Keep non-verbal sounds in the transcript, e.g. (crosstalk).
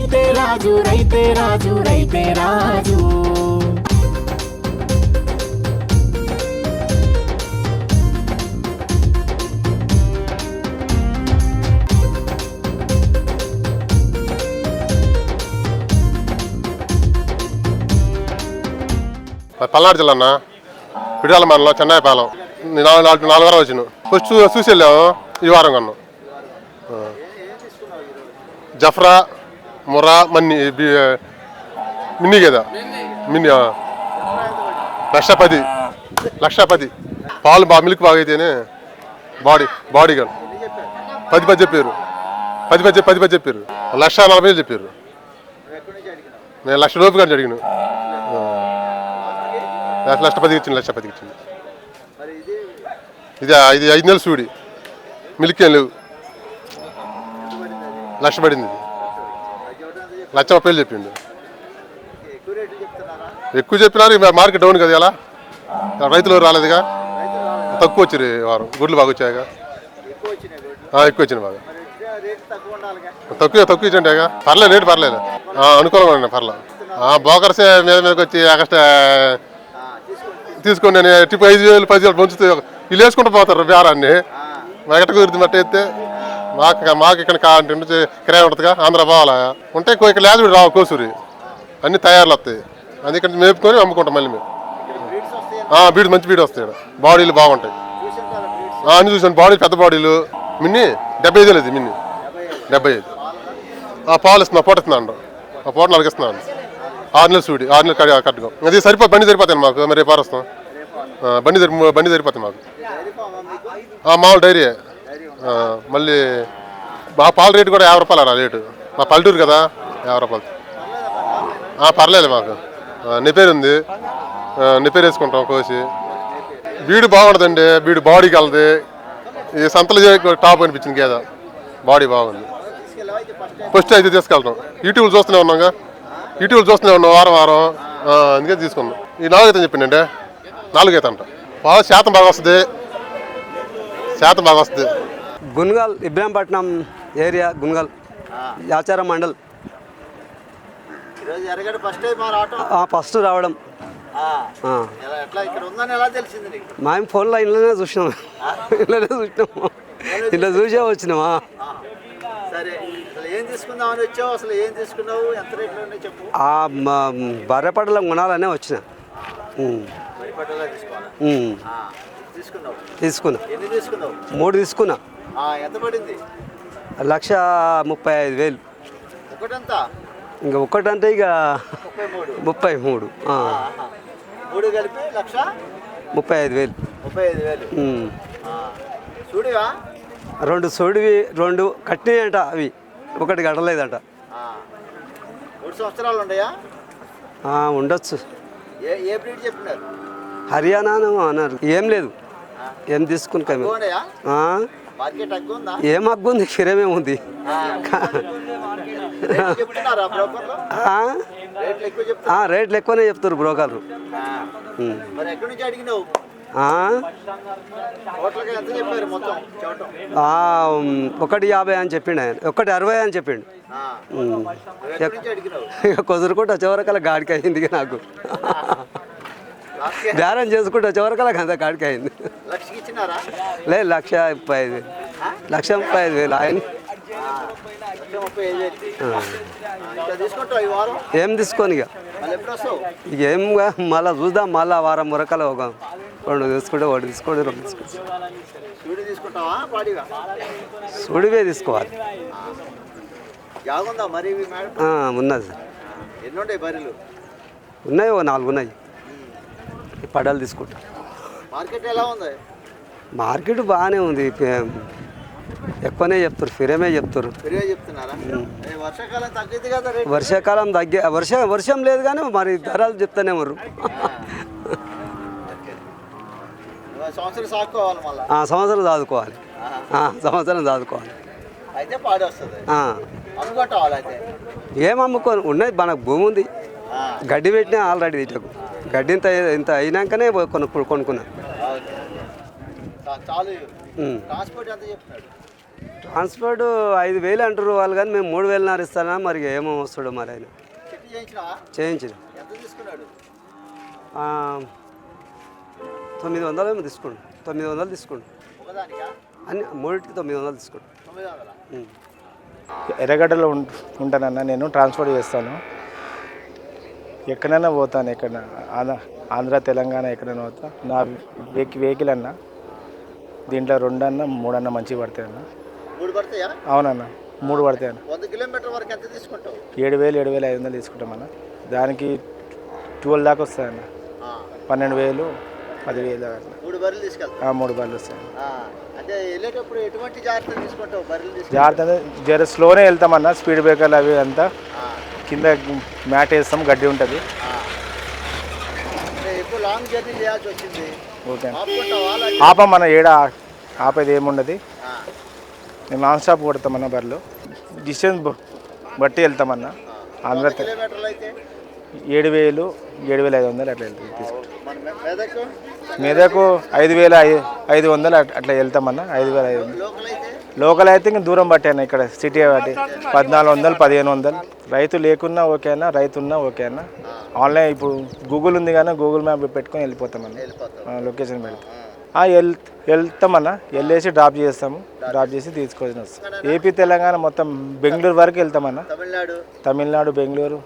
రైతే రాజు రైతే రాజు రైతే రాజు. పల్నాడు జిల్లా అన్న పిడాల మండలం చెన్నాయిపాలెం. నాలుగు నాలుగు నాలుగు వారం వచ్చిన ఫస్ట్ చూసి వెళ్ళాము ఈ వారం కన్నా. జఫ్రా ముర్రా మన్ని మిన్ని కదా? మిన్ని లక్ష పది లక్ష పది పాలు బాగా మిల్క్ బాగైతేనే బాడీ బాడీ గార్డ్ పది పది చెప్పారు. పది పది పది పది చెప్పారు. లక్ష నలభై వేలు చెప్పారు. నేను లక్ష రూపాయలు కానీ అడిగిన లక్ష పది పదికి ఇచ్చింది లక్ష పదికి ఇచ్చింది ఇది ఇది ఐదు నెలలు సూడి. మిల్క్ ఏం లేవు. లక్ష పడింది లక్ష వేలు చెప్పిండు. ఎక్కువ చెప్పినారు మార్కెట్ డౌన్ కదా ఇలా రైతులు రాలేదుగా? తక్కువ వచ్చారు ఈ వారం. గుడ్లు బాగా వచ్చాయిగా ఎక్కువ వచ్చినాయి బాగా. తక్కువ తక్కువ ఇచ్చంటేగా పర్లేదు రేటు పర్లేదు. అనుకూలంగా ఉన్నాయి పర్లేదు. బోకర్సే మీద మీదకి వచ్చి ఎక్స్ట్రా తీసుకొని నేను ఐదు వేలు పది వేలు పంచుతూ వీళ్ళు వేసుకుంటూ పోతారు బేరాన్ని. ఎక్కడ కుదిరితే మట్టి అయితే మాకు మాకు ఇక్కడ కావాలంటే కిరాయి ఉంటుందిగా ఆంధ్ర పోవాలా? ఉంటే ఇక్కడ లేదు రావు కోసూరి. అన్ని తయారులు వస్తాయి. అందుకని మేపుకొని అమ్ముకుంటాం మళ్ళీ మేము. బీడు మంచి బీడు వస్తాయి బాడీలు బాగుంటాయి. అన్ని చూసాను బాడీ పెద్ద బాడీలు. మిన్ని? డెబ్బై ఐదు లేదు మిన్ని. డెబ్బై ఐదు. ఆ పాలు ఇస్తున్నా పూట ఇస్తున్నాను ఆ పూట నాలుగు ఆరు నెలలు సూడి ఆరు నెలలు కడి కట్టుకో. అది సరిపో బండి సరిపోతాను మాకు. మరి రేపు వస్తాం. బండి సరి బండి సరిపోతాయి మాకు. మామూలు డైరీ మళ్ళీ మా పాల రేటు కూడా యాభై రూపాయలు రా రేటు. మా పల్లెటూరు కదా యాభై రూపాయలు. పర్లేదు మాకు. నిపేరు ఉంది నిపేరు వేసుకుంటాం కోసి. బీడు బాగుండదండి బీడు బాడీకి వెళ్తుంది ఈ సంతలు టాప్ అనిపించింది గేద. బాడీ బాగుంది. ఫస్ట్ అయితే తీసుకెళ్తాం. యూట్యూబ్లు చూస్తూనే ఉన్నాగా. యూట్యూబ్లు చూస్తూనే ఉన్నాం వారం వారం. అందుకే తీసుకున్నాం. ఈ నాలుగైతే చెప్పిండండి నాలుగైతే అంట. బాగా శాతం బాగా వస్తుంది. శాతం బాగా వస్తుంది. గున్గల్ ఇబ్రాహీంపట్నం ఏరియా గున్గల్ యాచారం మండల్. ఫస్ట్ రావడం. మేము ఫోన్లో ఇంట్లోనే చూసినాం. ఇంట్లోనే చూసినాము ఇంట్లో చూసే వచ్చినామా? బర్రెపడలో కొనాలనే వచ్చిన. తీసుకున్నా. మూడు తీసుకున్నా. ఎంత పడింది? లక్ష ముప్పై ఐదు వేలు. ఇంకా ఒక్కటంటే ఇక ముప్పై మూడు. కలిపి లక్ష ముప్పై ఐదు వేలు. ముప్పై ఐదు వేలు. చూడివా రెండు సోడివి రెండు కట్టినాయంట అవి. ఒకటి కట్టలేదంట. మూడు సంవత్సరాలు ఉండొచ్చు. ఏ ఏ బ్రీడ్ చెప్పినారు? హర్యానా అన్నారు. ఏం లేదు. ఏం ఉందా ఏం హగ్గుంది కిరమే ఉంది. రేట్లు ఎక్కువనే చెప్తారు బ్రోకర్లు. ఒకటి యాభై అని చెప్పిండు ఆయన. ఒకటి అరవై అని చెప్పిండు. కుదురుకుంటూ వచ్చేవరకల్లా గాడికి అయింది నాకు. (laughs) బేరం చేసుకుంటూ వచ్చేవరకల్లా అంత గాడికి అయింది లేదు లక్ష ముప్పై ఐదు. లక్ష ముప్పై ఐదు వేలు ఆయన. ఏం తీసుకొని ఇక. ఇక ఏం మళ్ళీ చూద్దాం మళ్ళీ వారం మురకలు ఒక రెండు తీసుకుంటే ఒకటి తీసుకోండి రెండు పాడిగా సుడివే తీసుకోవాలి. ఉన్నది. సార్ ఉన్నాయి ఓ నాలుగు ఉన్నాయి. ఈ పడాలు తీసుకుంటా. మార్కెట్ ఎలా ఉంది? మార్కెట్ బాగానే ఉంది. ఎక్కువనే చెప్తారు ఫిరేమే చెప్తారు వర్షాకాలం తగ్గే వర్ష వర్షం లేదు కానీ మరి ధరలు చెప్తానే మరు సంవత్సరం ఆ, సంవత్సరం చదువుకోవాలి చదువుకోవాలి అయితే ఏం అమ్ముకోని? ఉన్నది మనకు భూమి ఉంది గడ్డి పెట్టినా ఆల్రెడీ ఇటకు. గడ్డి ఇంత ఇంత అయినాకనే కొను కొనుక్కున్నా. ఓకే చా- చాలు ఉమ్. ట్రాన్స్పోర్ట్ ఐదు వేలు అంటారు వాళ్ళు కానీ మేము మూడు వేలున్నర ఇస్తానా? మరి ఏమో వస్తాడు మరి ఆయన. ఆ, తొమ్మిది వందలు ఏమో తీసుకోండి తొమ్మిది వందలు తీసుకోండి అన్ని మూడింటికి తొమ్మిది వందలు తీసుకోండి. ఎర్రగడ్డలో ఉంటానన్నా నేను ట్రాన్స్పోర్ట్ చేస్తాను. ఎక్కడైనా పోతాను ఎక్కడైనా. ఆంధ్ర ఆంధ్ర తెలంగాణ ఎక్కడైనా పోతా. నా వెహికి వెహికల్ అన్న దీంట్లో రెండన్న మూడన్న మంచిగా పడతాయి అన్న. అవునన్న మూడు పడతాయి అన్న. కిలోమీటర్ వరకు ఎంత ఏడు వేలు ఏడు వేలు ఐదు వందలు తీసుకుంటామన్న దానికి ట్వెల్వ్ దాకా వస్తాయన్న పన్నెండు వేలు పదివేలు దాకా. మూడు బర్రెలు మూడు వస్తాయి ఆ, అంటే వెళ్ళేటప్పుడు ఎటువంటి జాగ్రత్తలు తీసుకుంటావు బర్రెలు తీసుకుంటావు జాగ్రత్త జర స్లోనే వెళ్తామన్న స్పీడ్ బ్రేకర్లు అవి అంతా. కింద మ్యాట్ వేస్తాం గడ్డి ఉంటుంది. లాంగ్ జర్నీ చేయాల్సి వచ్చింది. ఓకే. ఆపుకుంటావా? అలా ఆపమన్న ఏడ ఆపేది ఏముండదు. నేను నాన్ స్టాప్ కొడతామన్న బర్రెలు డిస్టెన్స్ బట్టి వెళ్తామన్న. ఆంధ్ర ఏడు వేలు ఏడు వేల ఐదు వందలు అట్లా వెళ్తుంది తీసుకుంటాం మన మెదకు? ఐదు వేల ఐదు వందలు అట్- అట్లా వెళ్తామన్న. ఐదు వేల ఐదు వందలు. లోకల్ అయితే ఇంక దూరం బట్టి అన్న ఇక్కడ సిటీ బట్టి పద్నాలుగు వందలు పదిహేను వందలు. రైతు లేకున్నా ఓకే అన్న రైతు ఉన్నా ఓకే అన్న ఆన్లైన్ ఇప్పుడు గూగుల్ ఉంది కానీ గూగుల్ మ్యాప్ పెట్టుకొని వెళ్ళిపోతామన్న లొకేషన్ పెడతాం. వెల్ వెళ్తామన్నా వెళ్ళేసి డ్రాప్ చేస్తాము. డ్రాప్ చేసి తీసుకొని వస్తాం ఏపీ తెలంగాణ మొత్తం బెంగళూరు వరకు వెళ్తామన్నా తమిళనాడు. బెంగళూరు.